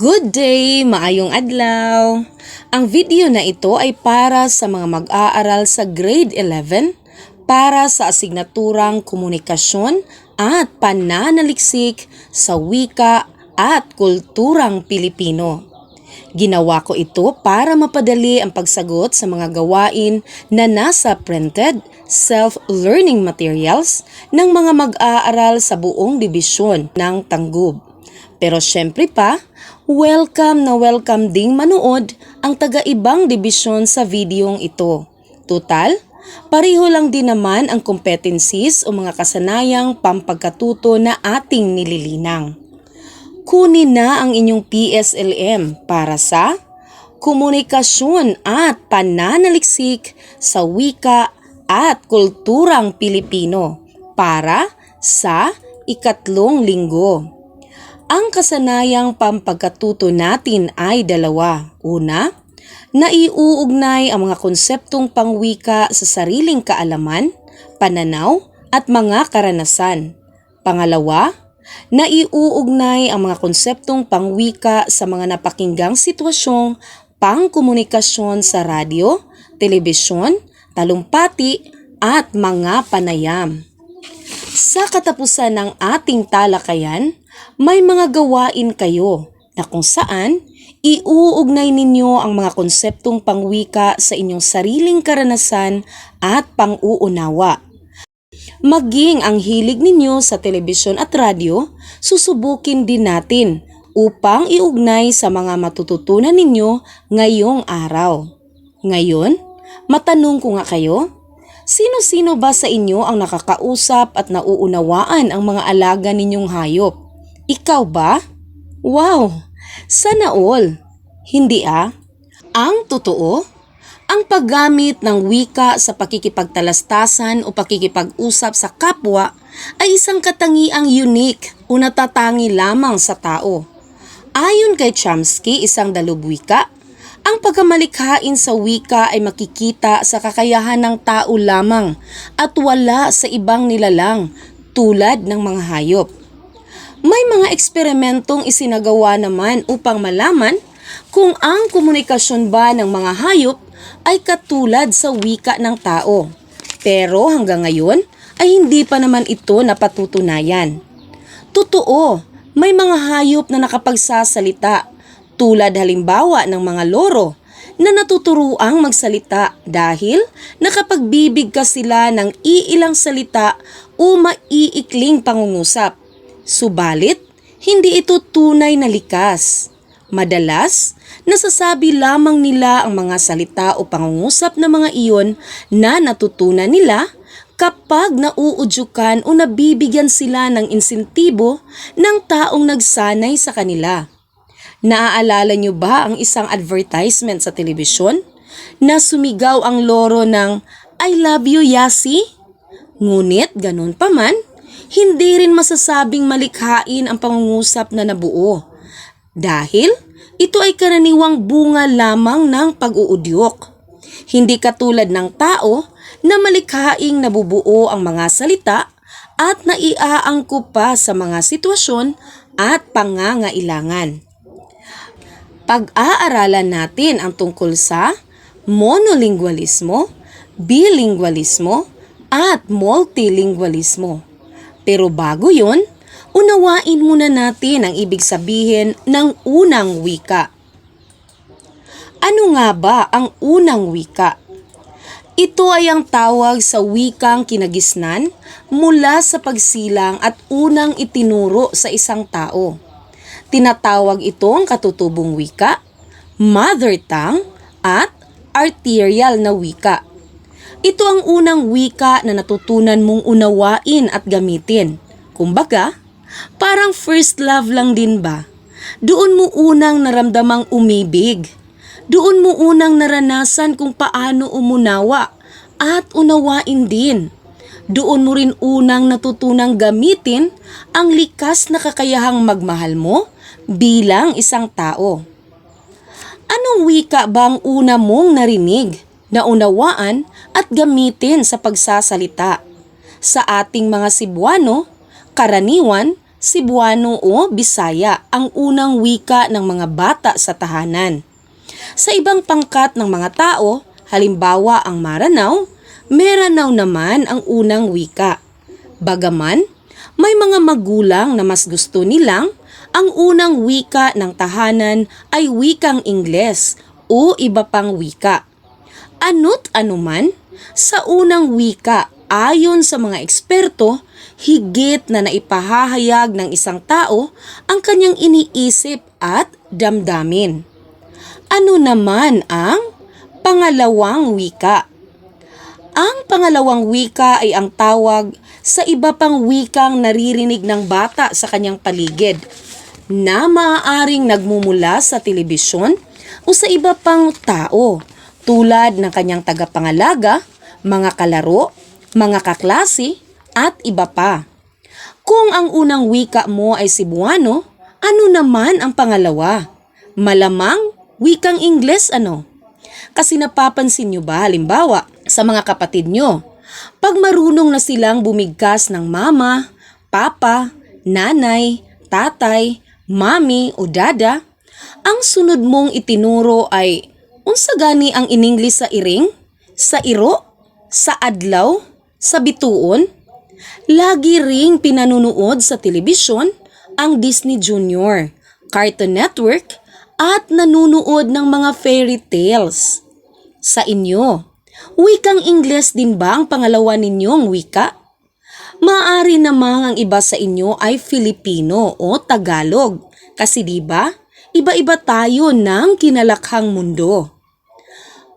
Good day! Maayong adlaw! Ang video na ito ay para sa mga mag-aaral sa grade 11 para sa asignaturang komunikasyon at pananaliksik sa wika at kulturang Pilipino. Ginawa ko ito para mapadali ang pagsagot sa mga gawain na nasa printed self-learning materials ng mga mag-aaral sa buong dibisyon ng Tanggub. Pero syempre pa, welcome na welcome ding manood ang taga-ibang dibisyon sa videong ito. Total, pareho lang din naman ang competencies o mga kasanayang pampagkatuto na ating nililinang. Kunin na ang inyong PSLM para sa komunikasyon at pananaliksik sa wika at kulturang Pilipino para sa ikatlong linggo. Ang kasanayang pampagkatuto natin ay dalawa. Una, naiuugnay ang mga konseptong pangwika sa sariling kaalaman, pananaw at mga karanasan. Pangalawa, naiuugnay ang mga konseptong pangwika sa mga napakinggang sitwasyong pangkomunikasyon sa radyo, telebisyon, talumpati at mga panayam. Sa katapusan ng ating talakayan, may mga gawain kayo na kung saan iuugnay ninyo ang mga konseptong pangwika sa inyong sariling karanasan at pang-uunawa. Maging ang hilig ninyo sa telebisyon at radyo, susubukin din natin upang iugnay sa mga matututunan ninyo ngayong araw. Ngayon, matanong ko nga kayo, sino-sino ba sa inyo ang nakakausap at nauunawaan ang mga alaga ninyong hayop? Ikaw ba? Wow! Sana all! Hindi ah? Ang totoo, ang paggamit ng wika sa pakikipagtalastasan o pakikipag-usap sa kapwa ay isang katangiang unique o natatangi lamang sa tao. Ayon kay Chomsky, isang dalubwika, ang pagkamalikhain sa wika ay makikita sa kakayahan ng tao lamang at wala sa ibang nilalang tulad ng mga hayop. May mga eksperimentong isinagawa naman upang malaman kung ang komunikasyon ba ng mga hayop ay katulad sa wika ng tao. Pero hanggang ngayon ay hindi pa naman ito napatutunayan. Totoo, may mga hayop na nakapagsasalita tulad halimbawa ng mga loro na natuturuang magsalita dahil nakapagbibigka sila ng iilang salita o maiikling pangungusap. Subalit, hindi ito tunay na likas. Madalas, nasasabi lamang nila ang mga salita o pangungusap na mga iyon na natutunan nila kapag nauudyukan o nabibigyan sila ng insentibo ng taong nagsanay sa kanila. Naaalala niyo ba ang isang advertisement sa telebisyon na sumigaw ang loro ng I love you Yasi? Ngunit ganun pa man, hindi rin masasabing malikhain ang pangungusap na nabuo. Dahil ito ay karaniwang bunga lamang ng pag-uudyok. Hindi katulad ng tao na malikhaing nabubuo ang mga salita at naiaangkop pa sa mga sitwasyon at pangangailangan. Pag-aaralan natin ang tungkol sa monolingualismo, bilingualismo, at multilingualismo. Pero bago yon, unawain muna natin ang ibig sabihin ng unang wika. Ano nga ba ang unang wika? Ito ay ang tawag sa wikang kinagisnan mula sa pagsilang at unang itinuro sa isang tao. Tinatawag itong katutubong wika, mother tongue, at arterial na wika. Ito ang unang wika na natutunan mong unawain at gamitin. Kumbaga, parang first love lang din ba? Doon mo unang naramdamang umibig. Doon mo unang naranasan kung paano umunawa at unawain din. Doon mo rin unang natutunang gamitin ang likas na kakayahang magmahal mo bilang isang tao. Anong wika ba ang una mong narinig, naunawaan at gamitin sa pagsasalita? Sa ating mga Cebuano, karaniwan, Cebuano o Bisaya ang unang wika ng mga bata sa tahanan. Sa ibang pangkat ng mga tao, halimbawa ang Maranao, Meranao naman ang unang wika. Bagaman, may mga magulang na mas gusto nilang ang unang wika ng tahanan ay wikang Ingles o iba pang wika. Ano't anuman, sa unang wika ayon sa mga eksperto, higit na naipahahayag ng isang tao ang kanyang iniisip at damdamin. Ano naman ang pangalawang wika? Ang pangalawang wika ay ang tawag sa iba pang wikang naririnig ng bata sa kanyang paligid na maaaring nagmumula sa telebisyon o sa iba pang tao tulad ng kanyang tagapangalaga, mga kalaro, mga kaklase at iba pa. Kung ang unang wika mo ay Cebuano, ano naman ang pangalawa? Malamang wikang Ingles ano? Kasi napapansin nyo ba halimbawa sa mga kapatid nyo, pag marunong na silang bumigkas ng mama, papa, nanay, tatay, mami o dada, ang sunod mong itinuro ay unsa gani ang iningles sa iring, sa iro, sa adlaw, sa bituon. Lagi ring pinanunood sa telebisyon ang Disney Junior, Cartoon Network at nanunood ng mga fairy tales. Sa inyo, wikang Ingles din ba ang pangalawa ninyong wika? Maari namang ang iba sa inyo ay Filipino o Tagalog kasi 'di ba? Iba-iba tayo ng kinalakhang mundo.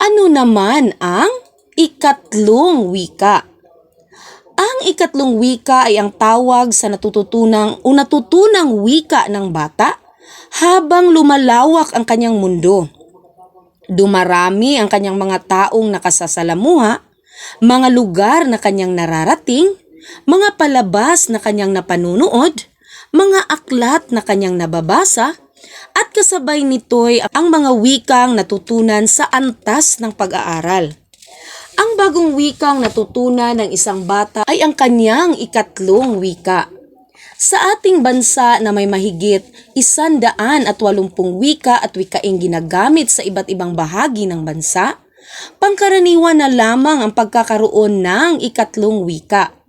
Ano naman ang ikatlong wika? Ang ikatlong wika ay ang tawag sa natututunang o natutunang wika ng bata habang lumalawak ang kanyang mundo. Dumarami ang kanyang mga taong nakasasalamuha, mga lugar na kanyang nararating, mga palabas na kanyang napanunood, mga aklat na kanyang nababasa, at kasabay nito'y ang mga wikang natutunan sa antas ng pag-aaral. Ang bagong wikang natutunan ng isang bata ay ang kanyang ikatlong wika. Sa ating bansa na may mahigit isandaan at walumpung wika at wikaing ginagamit sa iba't ibang bahagi ng bansa, pangkaraniwan na lamang ang pagkakaroon ng ikatlong wika.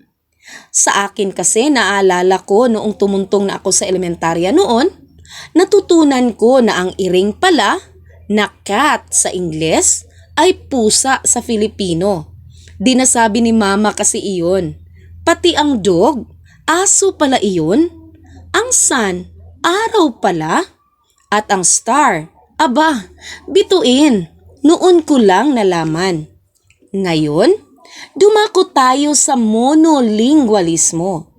Sa akin kasi naalala ko noong tumuntong na ako sa elementarya noon, natutunan ko na ang iring pala na cat sa Ingles ay pusa sa Filipino. Di nasabi ni mama kasi iyon. Pati ang dog, aso pala iyon. Ang sun, araw pala. At ang star, aba, bituin. Noon ko lang nalaman. Ngayon, dumako tayo sa monolingualismo.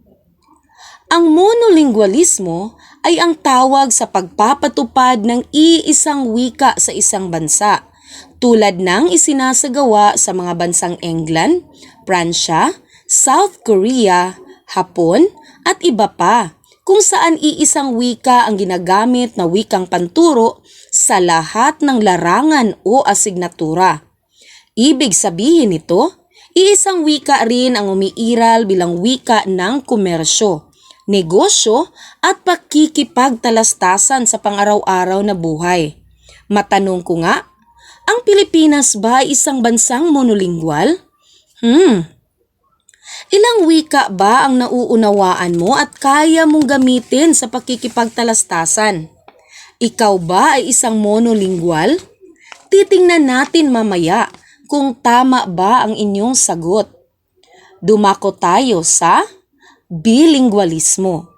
Ang monolingualismo ay ang tawag sa pagpapatupad ng iisang wika sa isang bansa, tulad ng isinasagawa sa mga bansang England, Pransya, South Korea, Hapon at iba pa, kung saan iisang wika ang ginagamit na wikang panturo sa lahat ng larangan o asignatura. Ibig sabihin nito, iisang wika rin ang umiiral bilang wika ng komersyo, negosyo at pakikipagtalastasan sa pang-araw-araw na buhay. Matanong ko nga, ang Pilipinas ba ay isang bansang monolingual? Hmm. Ilang wika ba ang nauunawaan mo at kaya mong gamitin sa pakikipagtalastasan? Ikaw ba ay isang monolingual? Titingnan natin mamaya kung tama ba ang inyong sagot. Dumako tayo sa bilingualismo.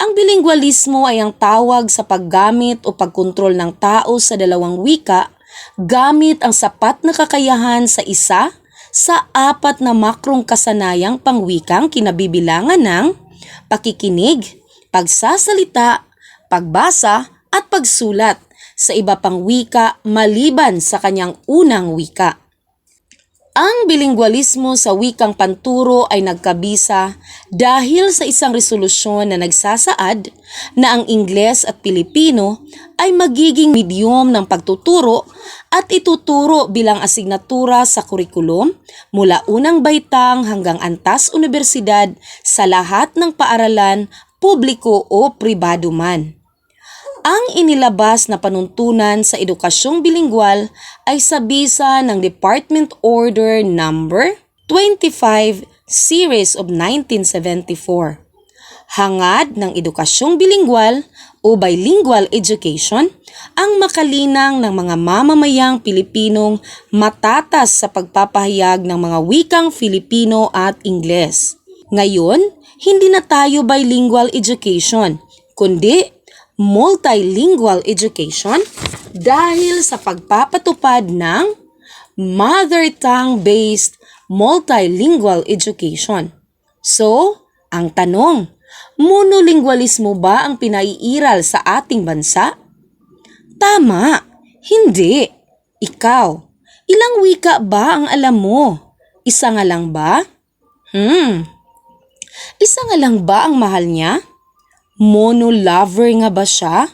Ang bilingualismo ay ang tawag sa paggamit o pagkontrol ng tao sa dalawang wika gamit ang sapat na kakayahan sa isa sa apat na makrong kasanayang pangwikang kinabibilangan ng pakikinig, pagsasalita, pagbasa at pagsulat sa iba pang wika maliban sa kanyang unang wika. Ang bilingualismo sa wikang panturo ay nagkabisa dahil sa isang resolusyon na nagsasaad na ang Ingles at Pilipino ay magiging medium ng pagtuturo at ituturo bilang asignatura sa kurikulum mula unang baitang hanggang antas universidad sa lahat ng paaralan publiko o pribado man. Ang inilabas na panuntunan sa edukasyong bilingwal ay sa bisa ng Department Order Number 25 Series of 1974. Hangad ng edukasyong bilingwal o bilingual education ang makalinang ng mga mamamayang Pilipinong matatas sa pagpapahayag ng mga wikang Filipino at Ingles. Ngayon, hindi na tayo bilingual education, kundi multilingual education dahil sa pagpapatupad ng mother tongue-based multilingual education. So, ang tanong, monolingualismo ba ang pinaiiral sa ating bansa? Tama, hindi. Ikaw, ilang wika ba ang alam mo? Isa nga lang ba? Hmm, isa nga lang ba ang mahal niya? Mono lover nga ba siya?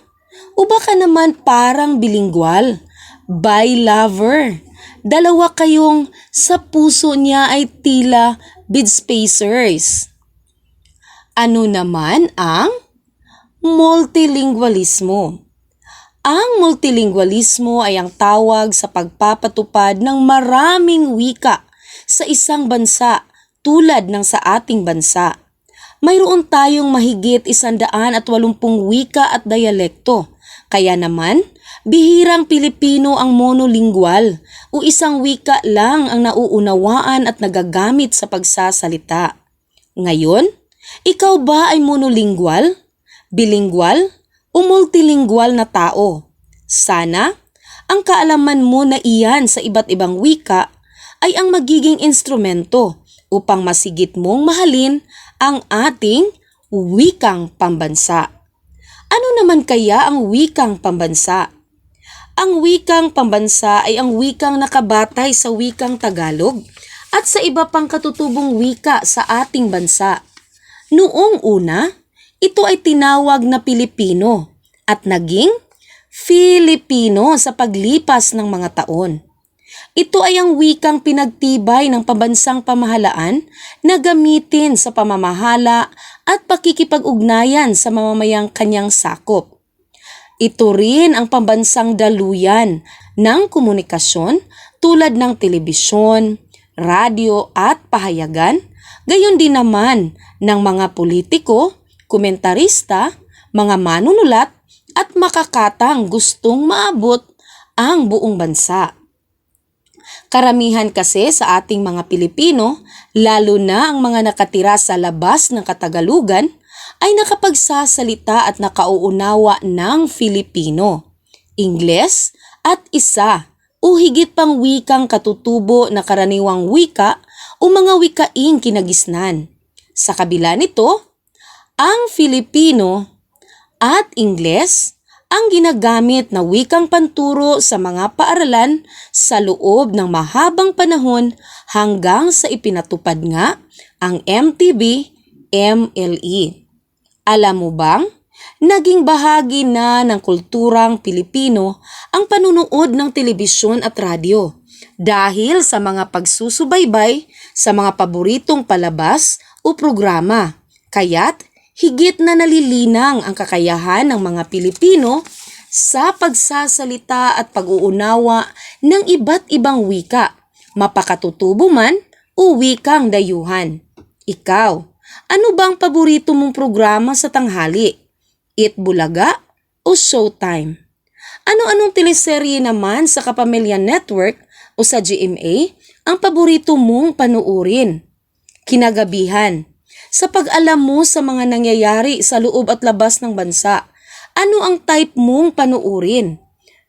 O baka naman parang bilingwal? Bi lover. Dalawa kayong sa puso niya ay tila bid spacers. Ano naman ang multilingualismo? Ang multilingualismo ay ang tawag sa pagpapatupad ng maraming wika sa isang bansa tulad ng sa ating bansa mayroon tayong mahigit isandaan at walumpung wika at dialekto. Kaya naman, bihirang Pilipino ang monolingual o isang wika lang ang nauunawaan at nagagamit sa pagsasalita. Ngayon, ikaw ba ay monolingual, bilingual o multilingual na tao? Sana, ang kaalaman mo na iyan sa iba't ibang wika ay ang magiging instrumento upang masigit mong mahalin ang ating wikang pambansa. Ano naman kaya ang wikang pambansa? Ang wikang pambansa ay ang wikang nakabatay sa wikang Tagalog at sa iba pang katutubong wika sa ating bansa. Noong una, ito ay tinawag na Pilipino at naging Filipino sa paglipas ng mga taon. Ito ay ang wikang pinagtibay ng pambansang pamahalaan na gamitin sa pamamahala at pakikipag-ugnayan sa mamamayang kanyang sakop. Ito rin ang pambansang daluyan ng komunikasyon tulad ng telebisyon, radyo at pahayagan, gayon din naman ng mga politiko, komentarista, mga manunulat at makakatang gustong maabot ang buong bansa. Karamihan kasi sa ating mga Pilipino, lalo na ang mga nakatira sa labas ng Katagalugan, ay nakapagsasalita at nakauunawa ng Filipino, Ingles at isa o higit pang wikang katutubo na karaniwang wika o mga wikaing kinagisnan. Sa kabila nito, ang Filipino at Ingles ang ginagamit na wikang panturo sa mga paaralan sa loob ng mahabang panahon hanggang sa ipinatupad nga ang MTB MLE. Alam mo bang, naging bahagi na ng kulturang Pilipino ang panunood ng telebisyon at radyo dahil sa mga pagsusubaybay sa mga paboritong palabas o programa. Kaya't higit na nalilinang ang kakayahan ng mga Pilipino sa pagsasalita at pag-uunawa ng iba't ibang wika, mapakatutubo man o wikang dayuhan. Ikaw, ano bang paborito mong programa sa tanghali? It Bulaga o Showtime? Ano-anong teleserye naman sa Kapamilya Network o sa GMA ang paborito mong panuurin? Kinagabihan, sa pag-alam mo sa mga nangyayari sa loob at labas ng bansa. Ano ang type mong panuurin?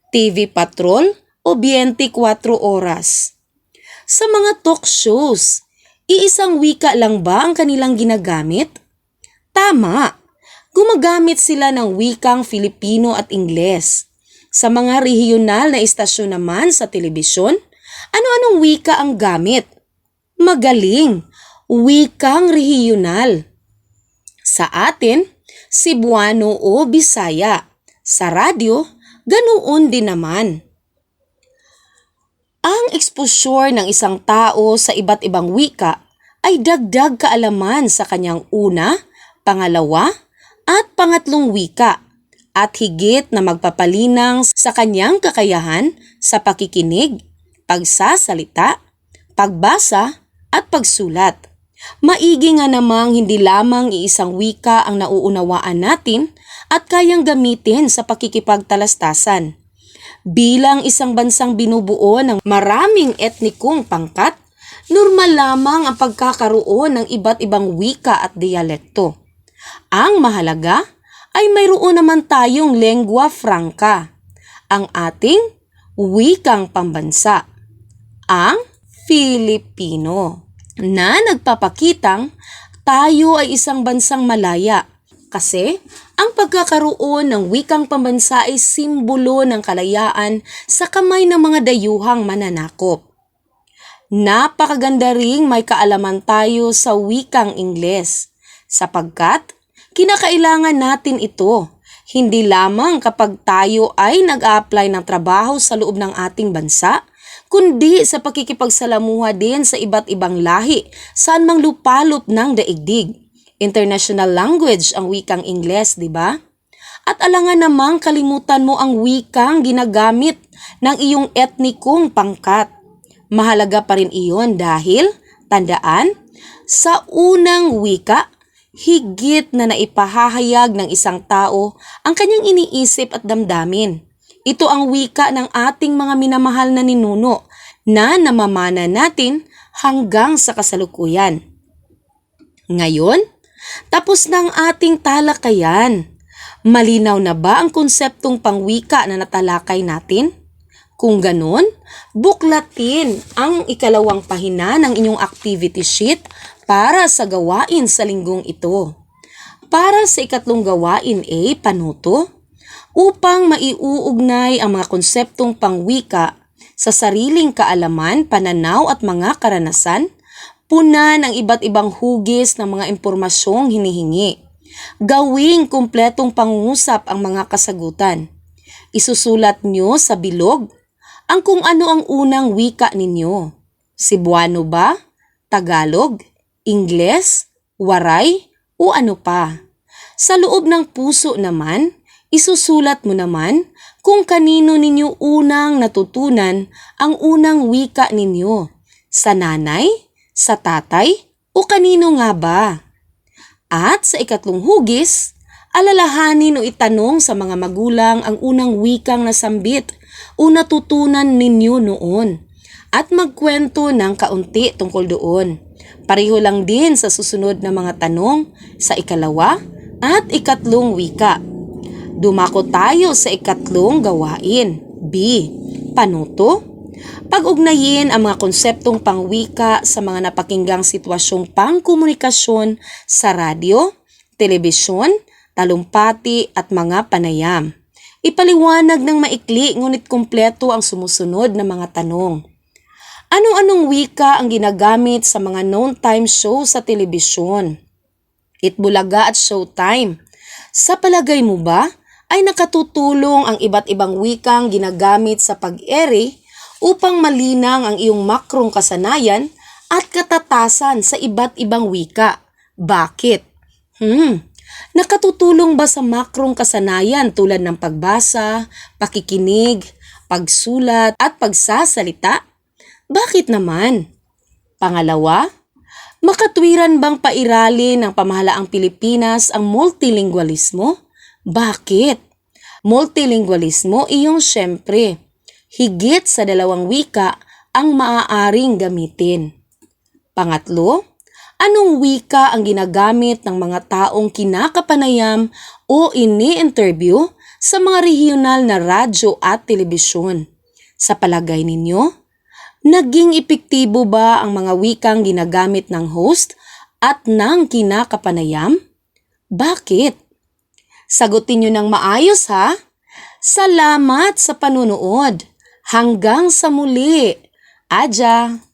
TV Patrol o 24 Oras? Sa mga talk shows, iisang wika lang ba ang kanilang ginagamit? Tama, gumagamit sila ng wikang Filipino at Ingles. Sa mga regional na istasyon naman sa telebisyon, ano-anong wika ang gamit? Magaling! Wikang regional. Sa atin, Cebuano o Bisaya. Sa radyo, ganoon din naman. Ang exposure ng isang tao sa iba't ibang wika ay dagdag kaalaman sa kanyang una, pangalawa, At pangatlong wika at higit na magpapalinang sa kanyang kakayahan sa pakikinig, pagsasalita, pagbasa at pagsulat. Maigi nga namang hindi lamang iisang wika ang nauunawaan natin at kayang gamitin sa pakikipagtalastasan. Bilang isang bansang binubuo ng maraming etnikong pangkat, normal lamang ang pagkakaroon ng iba't ibang wika at dialekto. Ang mahalaga ay mayroon naman tayong lengua franca, ang ating wikang pambansa, ang Filipino, na nagpapakitang tayo ay isang bansang malaya kasi ang pagkakaroon ng wikang pambansa ay simbolo ng kalayaan sa kamay ng mga dayuhang mananakop. Napakaganda ring may kaalaman tayo sa wikang Ingles sapagkat kinakailangan natin ito hindi lamang kapag tayo ay nag-a-apply ng trabaho sa loob ng ating bansa, kundi sa pakikipagsalamuha din sa iba't ibang lahi saan mang lupalop ng daigdig. International language ang wikang Ingles, di ba? At alangan namang kalimutan mo ang wikang ginagamit ng iyong etnikong pangkat. Mahalaga pa rin iyon dahil, tandaan, sa unang wika, higit na naipahahayag ng isang tao ang kanyang iniisip at damdamin. Ito ang wika ng ating mga minamahal na ninuno na namamana natin hanggang sa kasalukuyan. Ngayon, tapos na ang ating talakayan. Malinaw na ba ang konseptong pangwika na natalakay natin? Kung ganun, buklatin ang ikalawang pahina ng inyong activity sheet para sa gawain sa linggong ito. Para sa ikatlong gawain A, panuto, upang maiuugnay ang mga konseptong pangwika sa sariling kaalaman, pananaw at mga karanasan, puna ng iba't ibang hugis ng mga impormasyong hinihingi. Gawing kumpletong pangungusap ang mga kasagutan. Isusulat nyo sa bilog ang kung ano ang unang wika ninyo. Cebuano ba? Tagalog? Ingles? Waray? O ano pa? Sa loob ng puso naman, isusulat mo naman kung kanino ninyo unang natutunan ang unang wika ninyo. Sa nanay? Sa tatay? O kanino nga ba? At sa ikatlong hugis, alalahanin o itanong sa mga magulang ang unang wikang nasambit o natutunan ninyo noon at magkwento ng kaunti tungkol doon. Pareho lang din sa susunod na mga tanong sa ikalawa at ikatlong wika. Dumako tayo sa ikatlong gawain. B. Panuto. Pag-ugnayin ang mga konseptong pangwika sa mga napakinggang sitwasyong pangkomunikasyon sa radyo, telebisyon, talumpati at mga panayam. Ipaliwanag ng maikli ngunit kumpleto ang sumusunod na mga tanong. Anong-anong wika ang ginagamit sa mga known time show sa telebisyon? Itbulaga at Showtime. Sa palagay mo ba ay nakatutulong ang iba't ibang wikang ginagamit sa pag-ere upang malinang ang iyong makrong kasanayan at katatasan sa iba't ibang wika? Bakit? Hmm, nakatutulong ba sa makrong kasanayan tulad ng pagbasa, pakikinig, pagsulat at pagsasalita? Bakit naman? Pangalawa, makatwiran bang pairali ng pamahalaang Pilipinas ang multilingualismo? Bakit? Multilingualismo iyong syempre, higit sa dalawang wika ang maaaring gamitin. Pangatlo, anong wika ang ginagamit ng mga taong kinakapanayam o ini-interview sa mga regional na radyo at telebisyon? Sa palagay ninyo, Naging epektibo ba ang mga wikang ginagamit ng host at ng kinakapanayam? Bakit? Sagutin nyo ng maayos ha. Salamat sa panunood. Hanggang sa muli. Aja!